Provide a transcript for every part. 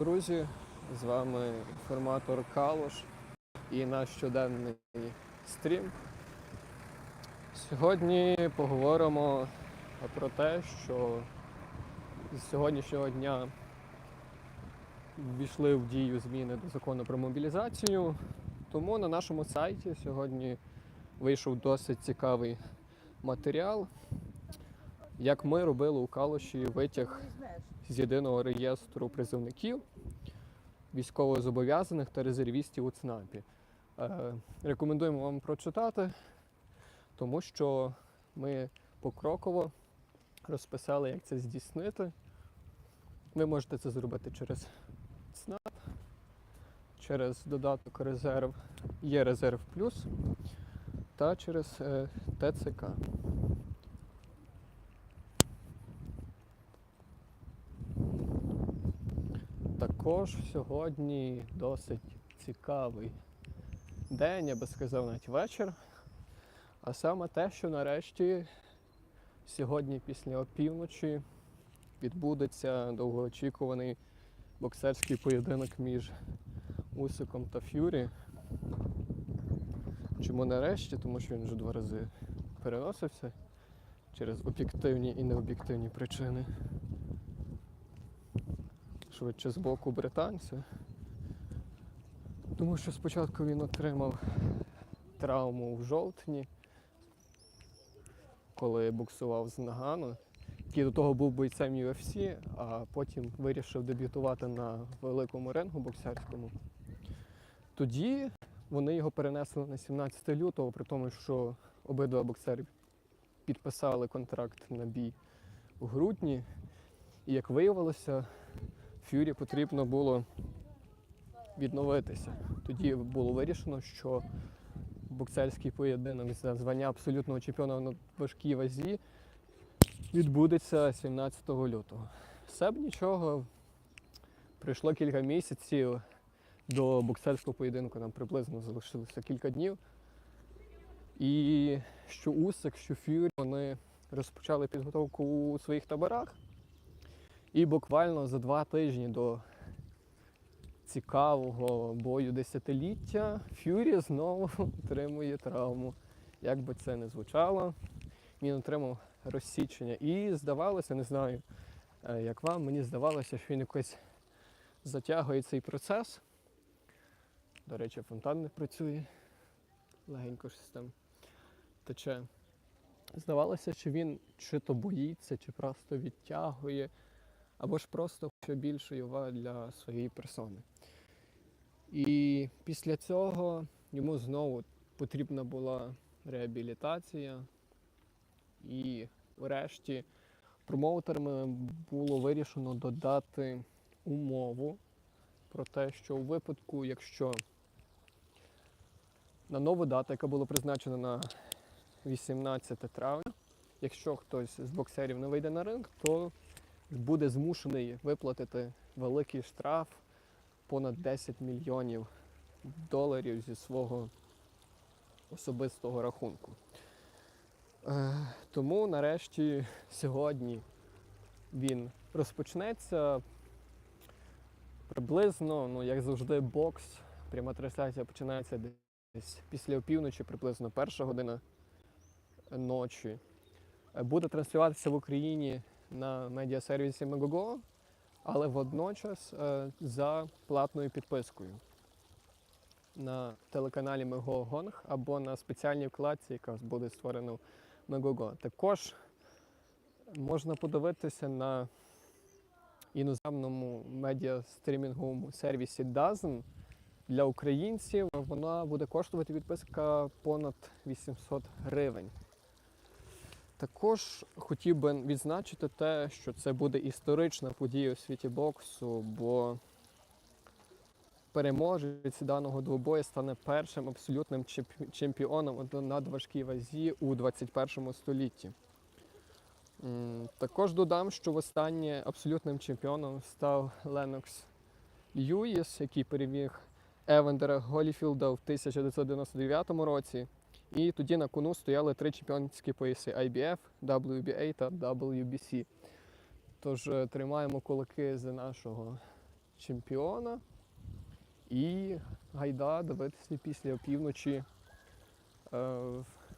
Друзі, з вами інформатор Калош і наш щоденний стрім. Сьогодні поговоримо про те, що з сьогоднішнього дня ввійшли в дію зміни до закону про мобілізацію. Тому на нашому сайті сьогодні вийшов досить цікавий матеріал, як ми робили у Калоші витяг з єдиного реєстру призовників, військовозобов'язаних та резервістів у ЦНАПі. Е, рекомендуємо вам прочитати, тому що ми покроково розписали, як це здійснити. Ви можете це зробити через ЦНАП, через додаток резерв, є резерв плюс та через е, ТЦК. Також сьогодні досить цікавий день, я би сказав, навіть вечір. А саме те, що нарешті сьогодні після опівночі відбудеться довгоочікуваний боксерський поєдинок між Усиком та Ф'юрі. Чому нарешті? Тому що він вже два рази переносився через об'єктивні і необ'єктивні причини швидше з боку британця. Тому що спочатку він отримав травму в жовтні, коли буксував з Нагану, який до того був бойцем UFC, а потім вирішив дебютувати на великому рингу боксерському. Тоді вони його перенесли на 17 лютого, при тому, що обидва боксери підписали контракт на бій у грудні. І як виявилося, Фюрі потрібно було відновитися. Тоді було вирішено, що боксерський поєдинок за звання абсолютного чемпіона на важкій вазі відбудеться 17 лютого. Все б нічого. Пройшло кілька місяців до боксерського поєдинку, нам приблизно залишилося кілька днів. І що Усик, що Фюрі, вони розпочали підготовку у своїх таборах. І буквально за два тижні до цікавого бою десятиліття Фюрі знову отримує травму. Як би це не звучало, він отримав розсічення. І здавалося, не знаю, е, як вам, мені здавалося, що він якось затягує цей процес. До речі, фонтан не працює. Легенько щось там тече. Здавалося, що він чи то боїться, чи просто відтягує або ж просто хоче більшої уваги для своєї персони. І після цього йому знову потрібна була реабілітація, і врешті промоутерами було вирішено додати умову про те, що у випадку, якщо на нову дату, яка була призначена на 18 травня, якщо хтось з боксерів не вийде на ринг, то буде змушений виплатити великий штраф понад 10 мільйонів доларів зі свого особистого рахунку. Е, Тому нарешті сьогодні він розпочнеться приблизно, ну як завжди, бокс. Пряма трансляція починається десь після опівночі, приблизно перша година ночі. Е, Буде транслюватися в Україні на медіасервісі Megogo, але водночас е, за платною підпискою на телеканалі Гонг або на спеціальній вкладці, яка буде створена в Megogo. Також можна подивитися на іноземному медіастрімінговому сервісі DAZN. Для українців вона буде коштувати підписка понад 800 гривень. Також хотів би відзначити те, що це буде історична подія у світі боксу, бо переможець даного двобою стане першим абсолютним чемпіоном у надважкій вазі у 21 столітті. Також додам, що востаннє абсолютним чемпіоном став Ленокс Льюіс, який переміг Евендера Голіфілда в 1999 році. І тоді на кону стояли три чемпіонські пояси IBF, WBA та WBC. Тож е, тримаємо кулаки за нашого чемпіона. І гайда дивитися після опівночі е,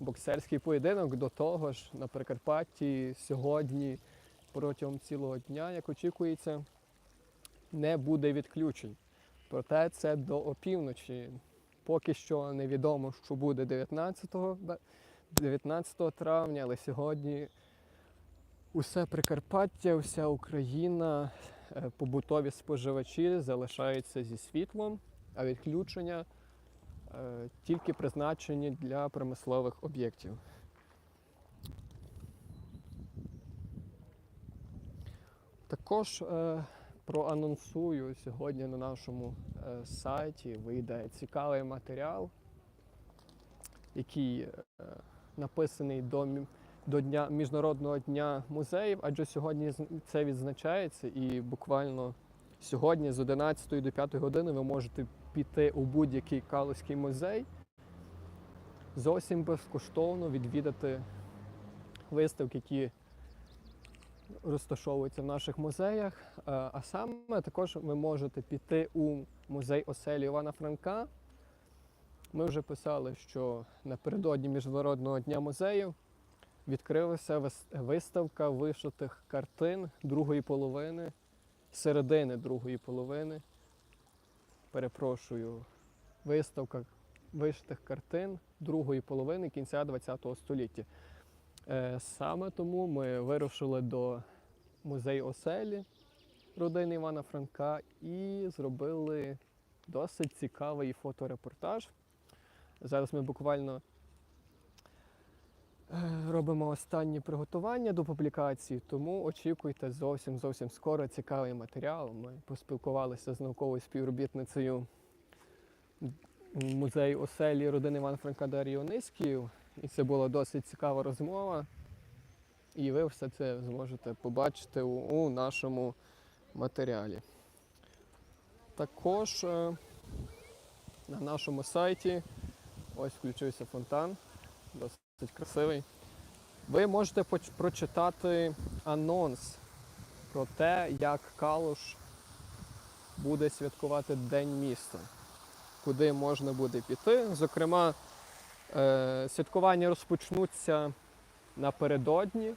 боксерський поєдинок. До того ж, на Прикарпатті сьогодні протягом цілого дня, як очікується, не буде відключень. Проте це до опівночі. Поки що невідомо, що буде 19, 19 травня, але сьогодні усе Прикарпаття, вся Україна, е, побутові споживачі залишаються зі світлом, а відключення е, тільки призначені для промислових об'єктів. Також е, проанонсую сьогодні на нашому е, сайті. Вийде цікавий матеріал, який е, написаний до, до дня Міжнародного дня музеїв, адже сьогодні це відзначається, і буквально сьогодні з 11 до 5 години ви можете піти у будь-який Калузький музей, зовсім безкоштовно відвідати виставки, які розташовуються в наших музеях. Е, А саме також ви можете піти у музей оселі Івана Франка. Ми вже писали, що напередодні Міжнародного дня музеїв відкрилася виставка вишитих картин другої половини, середини другої половини. Перепрошую, виставка вишитих картин другої половини кінця ХХ століття. Е, Саме тому ми вирушили до музею оселі родини Івана Франка і зробили досить цікавий фоторепортаж. Зараз ми буквально е, робимо останні приготування до публікації, тому очікуйте зовсім зовсім скоро цікавий матеріал. Ми поспілкувалися з науковою співробітницею музею оселі родини Івана Франка Дар'єю Ониською. І це була досить цікава розмова. І ви все це зможете побачити у, у нашому матеріалі. Також е, на нашому сайті ось включився фонтан, досить красивий. Ви можете прочитати анонс про те, як Калуш буде святкувати День міста, куди можна буде піти. Зокрема, Святкування розпочнуться напередодні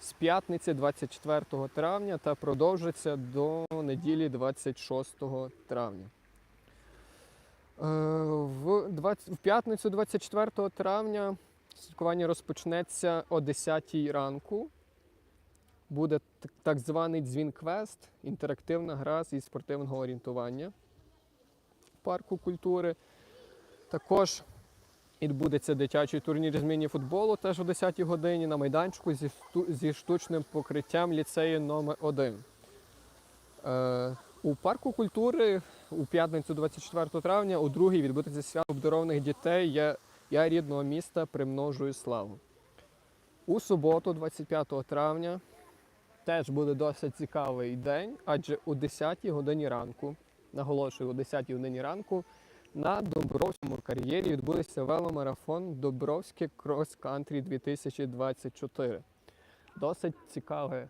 з п'ятниці 24 травня та продовжаться до неділі 26 травня. Е, В, 20, в п'ятницю 24 травня святкування розпочнеться о 10 ранку. Буде так званий дзвін-квест, інтерактивна гра зі спортивного орієнтування парку культури. Також Відбудеться дитячий турнір з міні-футболу теж о 10-й годині на майданчику зі, зі штучним покриттям ліцею номер 1 Е, у парку культури у п'ятницю 24 травня у другій відбудеться свято обдарованих дітей Я, я рідного міста примножую славу. У суботу, 25 травня, теж буде досить цікавий день, адже о 10-й годині ранку, наголошую, о 10-й годині ранку на Добровському кар'єрі відбудеться веломарафон Добровське крос-кантрі 2024. Досить цікаве,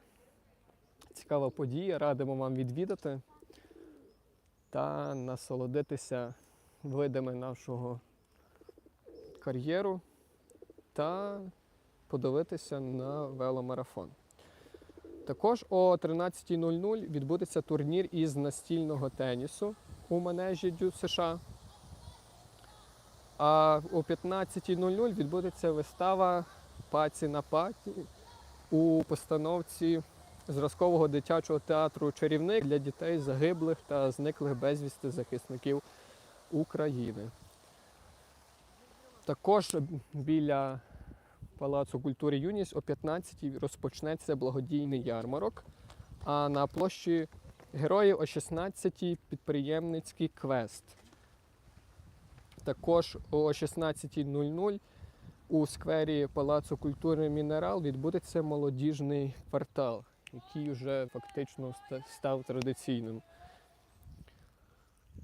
цікава подія. Радимо вам відвідати та насолодитися видами нашого кар'єру та подивитися на веломарафон. Також о 13.00 відбудеться турнір із настільного тенісу у манежі Дю США. А о 15.00 відбудеться вистава Паці на паті у постановці зразкового дитячого театру Чарівник для дітей загиблих та зниклих безвісти захисників України. Також біля Палацу культури Юність о 15-й розпочнеться благодійний ярмарок, а на площі Героїв о 16-й підприємницький квест. Також о 16.00 у сквері Палацу культури Мінерал відбудеться молодіжний квартал, який вже фактично став традиційним.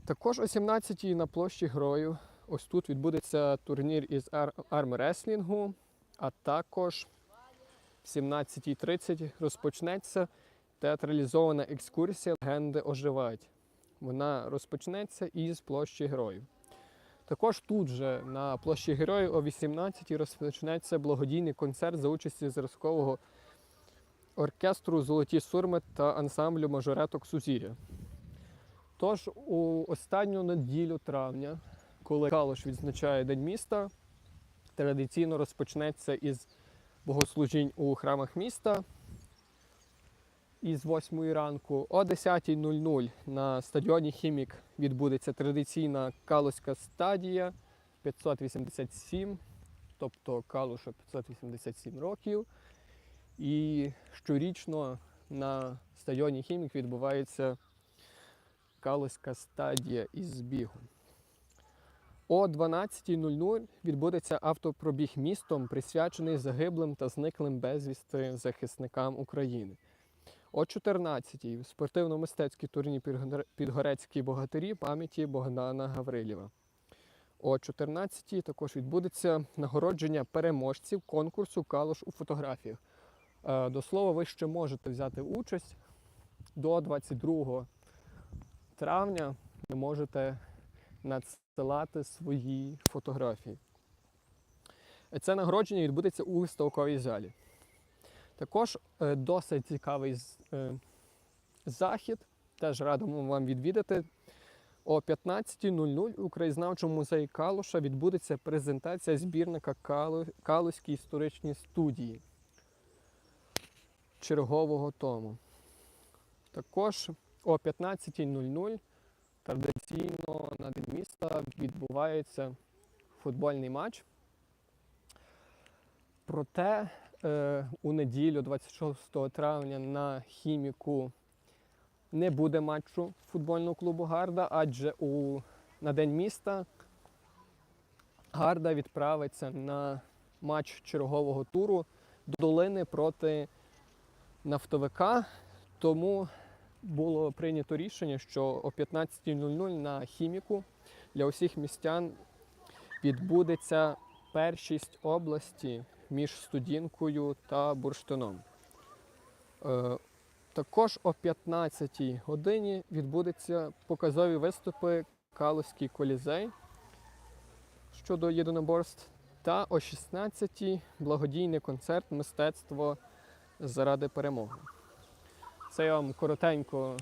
Також о 17-й на площі Героїв. Ось тут відбудеться турнір із ар- армреслінгу, а також в 17.30 розпочнеться театралізована екскурсія Легенди оживають. вона розпочнеться із площі героїв. Також тут же на площі героїв о 18-й розпочнеться благодійний концерт за участі зразкового оркестру Золоті сурми та ансамблю мажореток Сузір'я. Тож у останню неділю травня, коли Калуш відзначає День міста, традиційно розпочнеться із богослужінь у храмах міста із 8 ранку. О 10.00 на стадіоні Хімік відбудеться традиційна Калуська стадія 587, тобто Калуша 587 років. І щорічно на стадіоні Хімік відбувається Калуська стадія із бігу. О 12.00 відбудеться автопробіг містом, присвячений загиблим та зниклим безвісти захисникам України. О 14.00 спортивно-мистецький турнір Підгорецькі богатирі пам'яті Богдана Гаврилєва. О 14.00 також відбудеться нагородження переможців конкурсу Калуш у фотографіях. Е, До слова, ви ще можете взяти участь до 22 травня. Ви можете надсилати свої фотографії. Це нагородження відбудеться у виставковій залі. Також е, досить цікавий е, захід, теж радимо вам відвідати. О 15.00 у краєзнавчому музеї Калуша відбудеться презентація збірника Калу... Історичній студії чергового тому. Також о 15.00 традиційно на День міста відбувається футбольний матч. Проте у неділю, 26 травня, на хіміку не буде матчу футбольного клубу Гарда, адже у, на День міста Гарда відправиться на матч чергового туру до долини проти нафтовика. Тому було прийнято рішення, що о 15.00 на хіміку для усіх містян відбудеться першість області між студінкою та бурштином. Е, Також о 15 годині відбудуться показові виступи Калуський колізей щодо єдиноборств. Та о 16-й благодійний концерт Мистецтво заради перемоги. Це я вам коротенько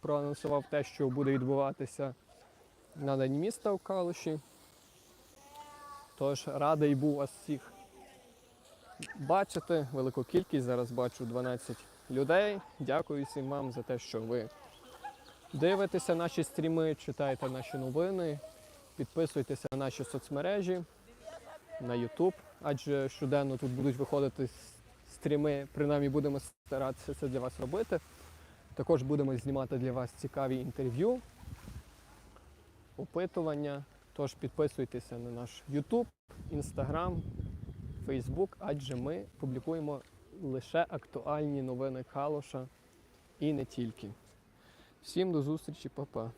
проанонсував те, що буде відбуватися на День міста в Калуші. Тож радий був вас всіх бачити. Велику кількість. Зараз бачу 12 людей. Дякую всім вам за те, що ви дивитеся наші стріми, читаєте наші новини, підписуйтеся на наші соцмережі, на YouTube, адже щоденно тут будуть виходити стріми, принаймні будемо старатися це для вас робити. Також будемо знімати для вас цікаві інтерв'ю, опитування. Тож підписуйтеся на наш YouTube, Instagram, Facebook, адже ми публікуємо лише актуальні новини Калоша і не тільки. Всім до зустрічі, па-па.